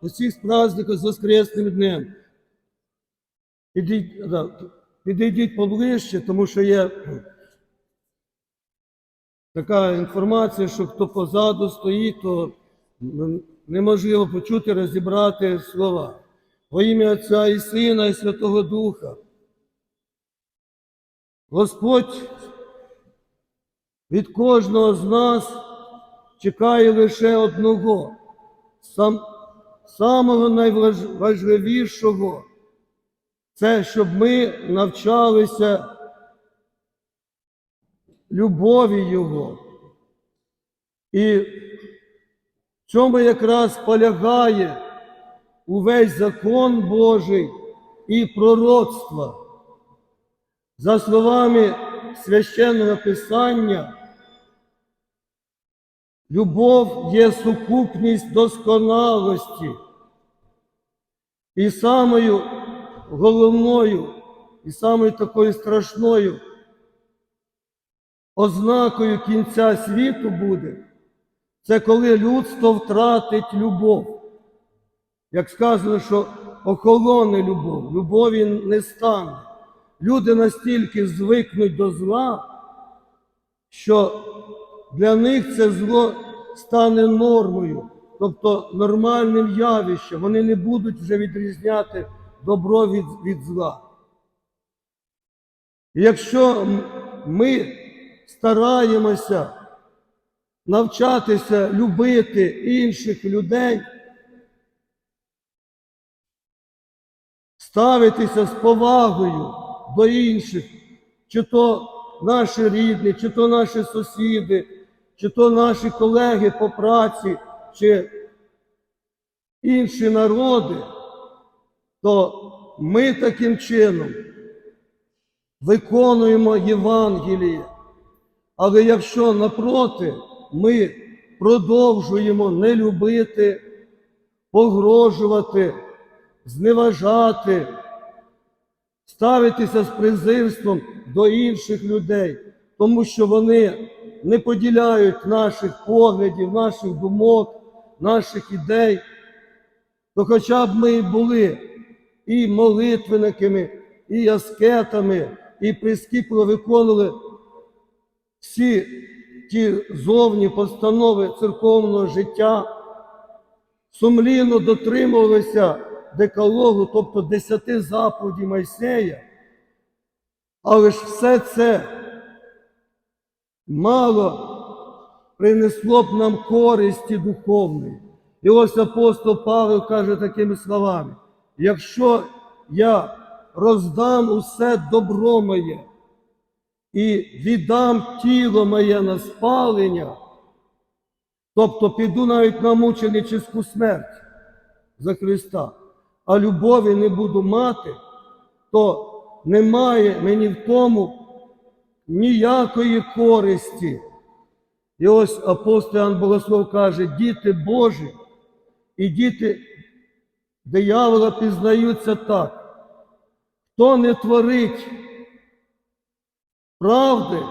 усіх з праздником з Воскресним днем. Підійдіть, підійдіть поближче, тому що є така інформація, що хто позаду стоїть, то неможливо почути, розібрати слова. Во ім'я Отця і Сина, і Святого Духа. Господь від кожного з нас чекає лише одного, сам, самого найважливішого, це щоб ми навчалися любові Його. І в цьому якраз полягає увесь закон Божий і пророцтва. За словами священного Писання, любов є сукупність досконалості. І самою головною, і самою такою страшною ознакою кінця світу буде, це коли людство втратить любов. Як сказано, що охолоне любов, любові не стане. Люди настільки звикнуть до зла, що для них це зло стане нормою, тобто нормальним явищем. Вони не будуть вже відрізняти добро від, від зла. І якщо ми стараємося навчатися любити інших людей, ставитися з повагою до інших, чи то наші рідні, чи то наші сусіди, чи то наші колеги по праці, чи інші народи, то ми таким чином виконуємо Євангеліє. Але якщо напроти ми продовжуємо не любити, погрожувати, зневажати, ставитися з презирством до інших людей, тому що вони не поділяють наших поглядів, наших думок, наших ідей, то хоча б ми і були і молитвенниками, і аскетами, і прискіпливо виконували всі ті зовні постанови церковного життя, сумлінно дотримувалися декалогу, тобто десяти заповідей Майсея, але ж все це мало принесло б нам користі духовної. І ось апостол Павел каже такими словами: якщо я роздам усе добро моє і віддам тіло моє на спалення, тобто піду навіть на мученичську смерть за Христа, а любові не буду мати, то немає мені в тому ніякої користі. І ось апостол Іоанн Богослов каже, діти Божі і діти диявола пізнаються так. Хто не творить правди,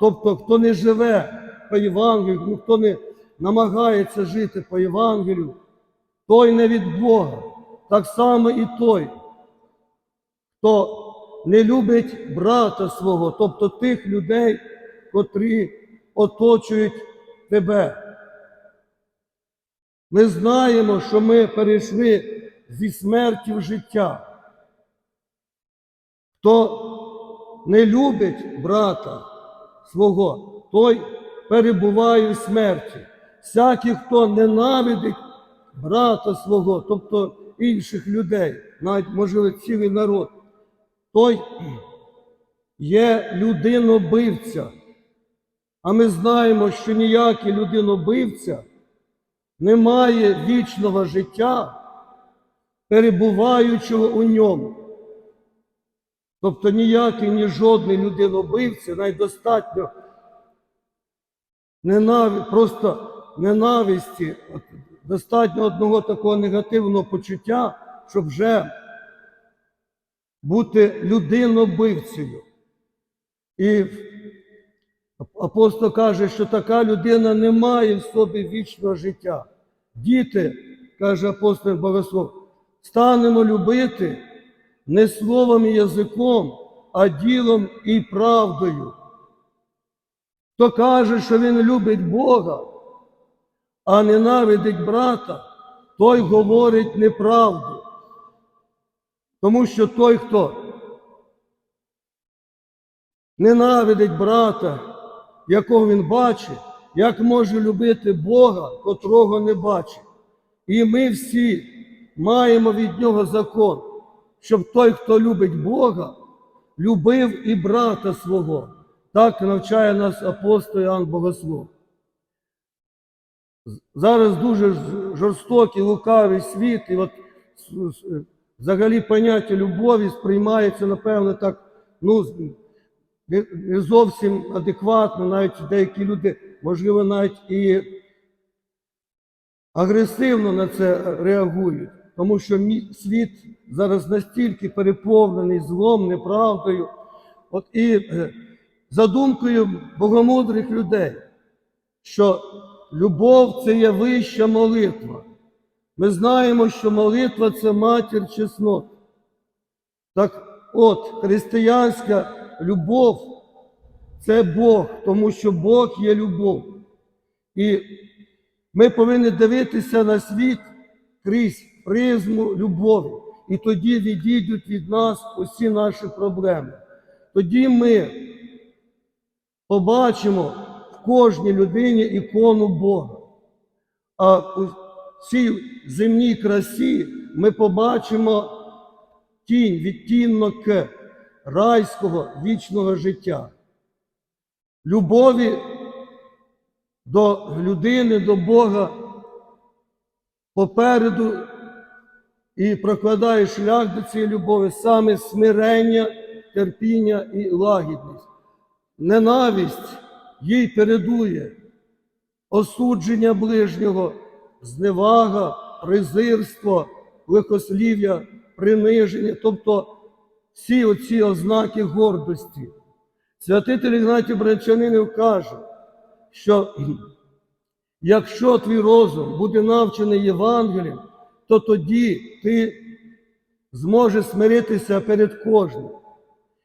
тобто хто не живе по Євангелію, ну, хто не намагається жити по Євангелію, той не від Бога. Так само і той, хто не любить брата свого, тобто тих людей, котрі оточують тебе. Ми знаємо, що ми перейшли зі смерті в життя. Хто не любить брата свого, той перебуває в смерті. Всякий, хто ненавидить брата свого, тобто інших людей, навіть можливо цілий народ, той є людинобивця. А ми знаємо, що ніякий людинобивця не має вічного життя, перебуваючого у ньому. Тобто ніякий ні жодний людинобивця навіть достатньо ненави, просто ненависті, достатньо одного такого негативного почуття, щоб вже бути людинобивцею. І апостол каже, що така людина не має в собі вічного життя. Діти каже апостол Богослов, станемо любити не словом і язиком, а ділом і правдою. Хто каже, що він любить Бога, а ненавидить брата, той говорить неправду. Тому що той, хто ненавидить брата, якого він бачить, як може любити Бога, котрого не бачить. І ми всі маємо від нього закон, щоб той, хто любить Бога, любив і брата свого. Так навчає нас апостол Іоанн Богослов. Зараз дуже жорстокий, лукавий світ, і от взагалі поняття любові сприймається, напевно, так, ну, не, зовсім адекватно, навіть деякі люди, можливо, навіть і агресивно на це реагують, тому що світ зараз настільки переповнений злом, неправдою. От і е, за думкою богомудрих людей, що любов це є вища молитва. Ми знаємо, що молитва це матір чеснот. Так от, християнська любов це Бог, тому що Бог є любов. І ми повинні дивитися на світ крізь призму любові. І тоді відійдуть від нас усі наші проблеми. Тоді ми побачимо в кожній людині ікону Бога. А цій земній красі ми побачимо тінь, відтінок райського вічного життя. Любові до людини, до Бога попереду і прокладає шлях до цієї любові саме смирення, терпіння і лагідність. Ненависть їй передує осудження ближнього, зневага, презирство, лихослів'я, приниження, тобто всі оці ознаки гордості. Святитель Ігнатій Бранчанинів каже, що якщо твій розум буде навчений Євангелієм, то тоді ти зможеш смиритися перед кожним.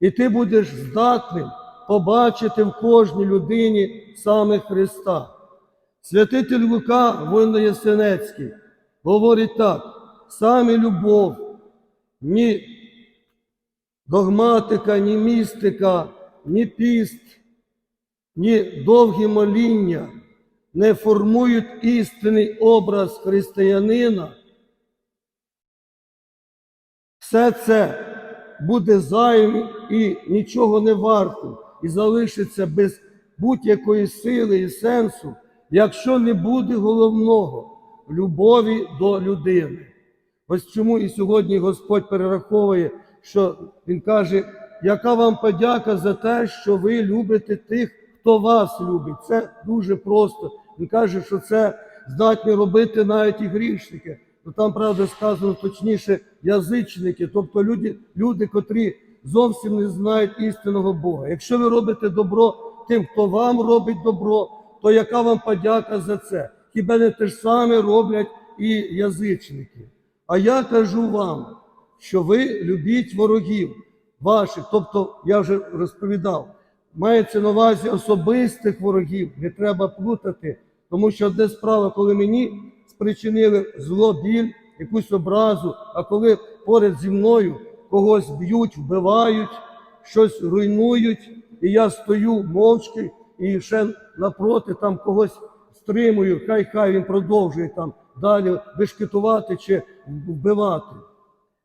І ти будеш здатним побачити в кожній людині саме Христа. Святитель Лука, Воїно-Ясенецький, говорить так: саме любов, ні догматика, ні містика, ні піст, ні довгі моління не формують істинний образ християнина. Все це буде зайвим і нічого не вартим, і залишиться без будь-якої сили і сенсу, якщо не буде головного любові до людини. Ось чому і сьогодні Господь перераховує, що Він каже, яка вам подяка за те, що ви любите тих, хто вас любить. Це дуже просто. Він каже, що це здатні робити навіть і грішники. Ну там, правда, сказано точніше, язичники, тобто люди, люди, котрі зовсім не знають істинного Бога. Якщо ви робите добро тим, хто вам робить добро, то яка вам подяка за це? Хіба не те ж саме роблять і язичники? А я кажу вам, що ви любіть ворогів ваших, тобто я вже розповідав, мається на увазі особистих ворогів, не треба плутати, тому що одне справа, коли мені спричинили зло, біль, якусь образу, а коли поряд зі мною когось б'ють, вбивають, щось руйнують, і я стою мовчки і ще напроти там когось стримую, хай хай він продовжує там далі вишкетувати чи вбивати.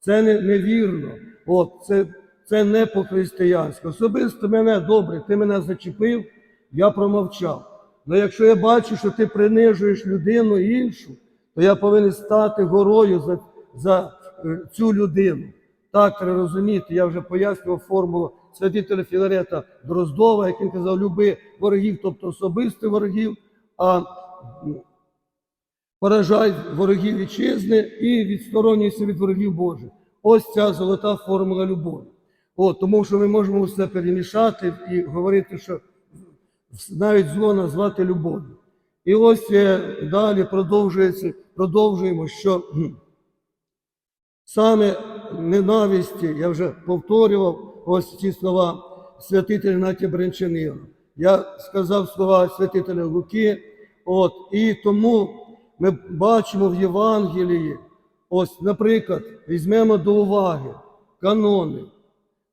Це не, невірно. От, це, це не по-християнськи. Особисто мене добре, ти мене зачепив, я промовчав. Але якщо я бачу, що ти принижуєш людину іншу, то я повинен стати горою за, за е, цю людину. Так треба розуміти, я вже пояснював формулу святителя Філарета Дроздова, який казав, люби ворогів, тобто особистих ворогів, а поражай ворогів вітчизни і відсторонюйся від ворогів Божих. Ось ця золота формула любові. От, тому що ми можемо все перемішати і говорити, що навіть зло назвати любов'ю. І ось е, далі продовжується, продовжуємо, що саме ненависті, я вже повторював ось ці слова святителя Наті Бренчанина. Я сказав слова святителя Луки, от, і тому ми бачимо в Євангелії, ось, наприклад, візьмемо до уваги канони.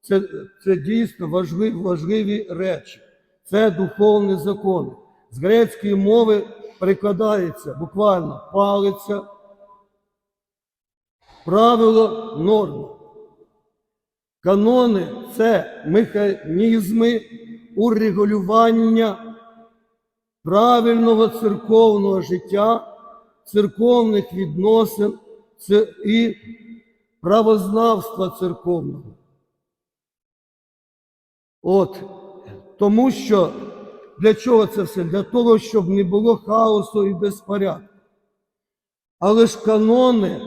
Це, це дійсно важливі, важливі речі. Це духовні закони. З грецької мови перекладається буквально палиця, правило, норма. Канони це механізми урегулювання правильного церковного життя, церковних відносин і правознавства церковного. От, тому що для чого це все? Для того, щоб не було хаосу і безпорядку. Але ж канони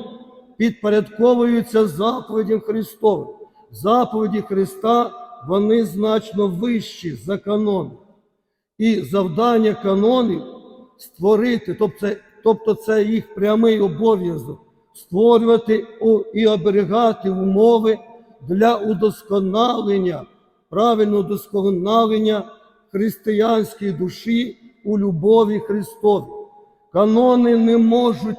підпорядковуються заповідям Христовим. Заповіді Христа вони значно вищі за канони. І завдання канонів створити, тобто тобто це їх прямий обов'язок, створювати і оберігати умови для удосконалення, правильного удосконалення християнської душі у любові Христові. Канони не можуть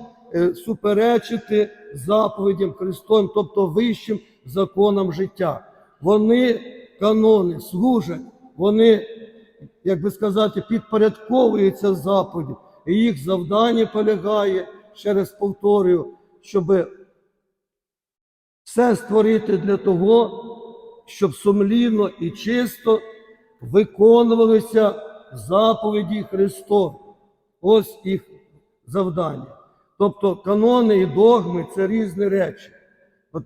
суперечити заповідям Христовим, тобто вищим законам життя. Вони, канони, служать, вони, як би сказати, підпорядковуються заповіді. І їх завдання полягає, ще раз повторюю, щоб все створити для того, щоб сумлінно і чисто виконувалися заповіді Христові. Ось їх завдання. Тобто канони і догми це різні речі. От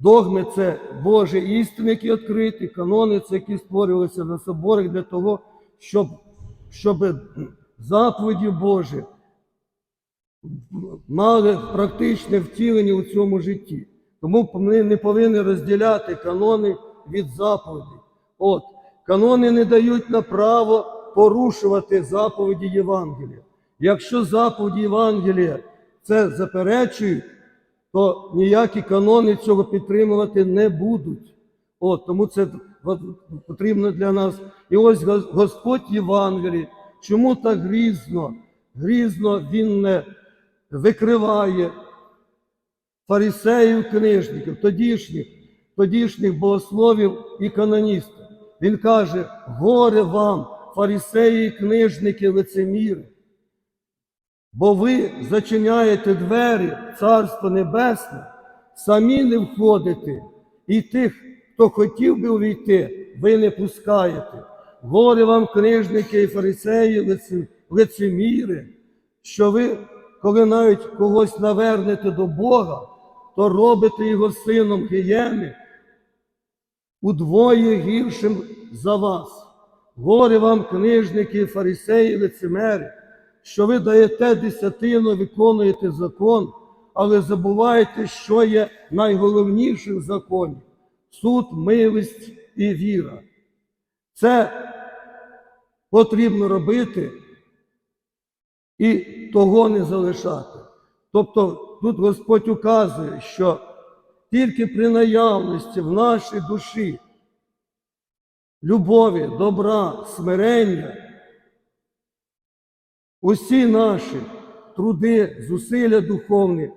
догми це Божі істини, які відкриті, канони це які створювалися на соборах для того, щоб, щоб заповіді Божі мали практичне втілення у цьому житті. Тому ми не повинні розділяти канони від заповідей. От, канони не дають на право порушувати заповіді Євангелія. Якщо заповіді Євангелія це заперечують, то ніякі канони цього підтримувати не будуть. От, тому це потрібно для нас. І ось Господь Євангелій, чому так грізно? Грізно Він не викриває фарисеїв, книжників, тодішніх, тодішніх богословів і каноністів. Він каже: горе вам, фарисеї, книжники, лицеміри, бо ви зачиняєте двері в Царство Небесне, самі не входите, і тих, хто хотів би увійти, ви не пускаєте. Горе вам, книжники і фарисеї, лице- лицеміри, що ви, коли навіть когось навернете до Бога, то робите його сином гієни, удвоє гіршим за вас. Горе вам, книжники, фарисеї, лицемери, що ви даєте десятину, виконуєте закон, але забуваєте, що є найголовніше в законі суд, милість і віра. Це потрібно робити і того не залишати. Тобто тут Господь указує, що тільки при наявності в нашій душі любові, добра, смирення, усі наші труди, зусилля духовні,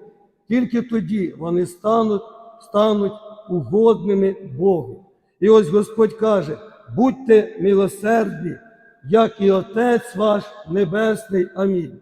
тільки тоді вони стануть, стануть угодними Богу. І ось Господь каже: будьте милосердні, як і Отець ваш Небесний. Амінь.